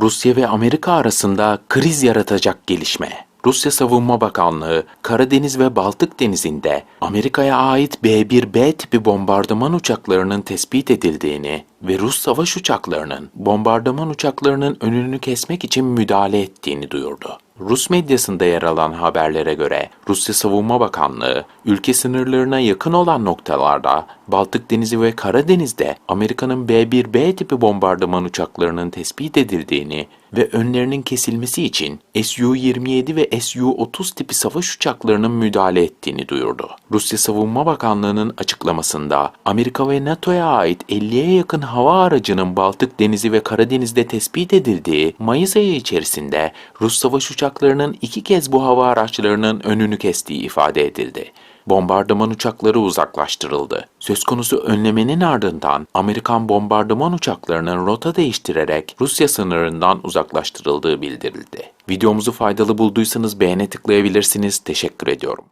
Rusya ve Amerika arasında kriz yaratacak gelişme. Rusya Savunma Bakanlığı, Karadeniz ve Baltık Denizi'nde Amerika'ya ait B-1B tipi bombardıman uçaklarının tespit edildiğini ve Rus savaş uçaklarının bombardıman uçaklarının önünü kesmek için müdahale ettiğini duyurdu. Rus medyasında yer alan haberlere göre Rusya Savunma Bakanlığı, ülke sınırlarına yakın olan noktalarda Baltık Denizi ve Karadeniz'de Amerika'nın B-1B tipi bombardıman uçaklarının tespit edildiğini ve önlerinin kesilmesi için Su-27 ve Su-30 tipi savaş uçaklarının müdahale ettiğini duyurdu. Rusya Savunma Bakanlığı'nın açıklamasında Amerika ve NATO'ya ait 50'ye yakın hava aracının Baltık Denizi ve Karadeniz'de tespit edildiği Mayıs ayı içerisinde Rus savaş uçaklarının iki kez bu hava araçlarının önünü kestiği ifade edildi bombardıman uçakları uzaklaştırıldı. Söz konusu önlemenin ardından Amerikan bombardıman uçaklarının rota değiştirerek Rusya sınırından uzaklaştırıldığı bildirildi. Videomuzu faydalı bulduysanız beğene tıklayabilirsiniz. Teşekkür ediyorum.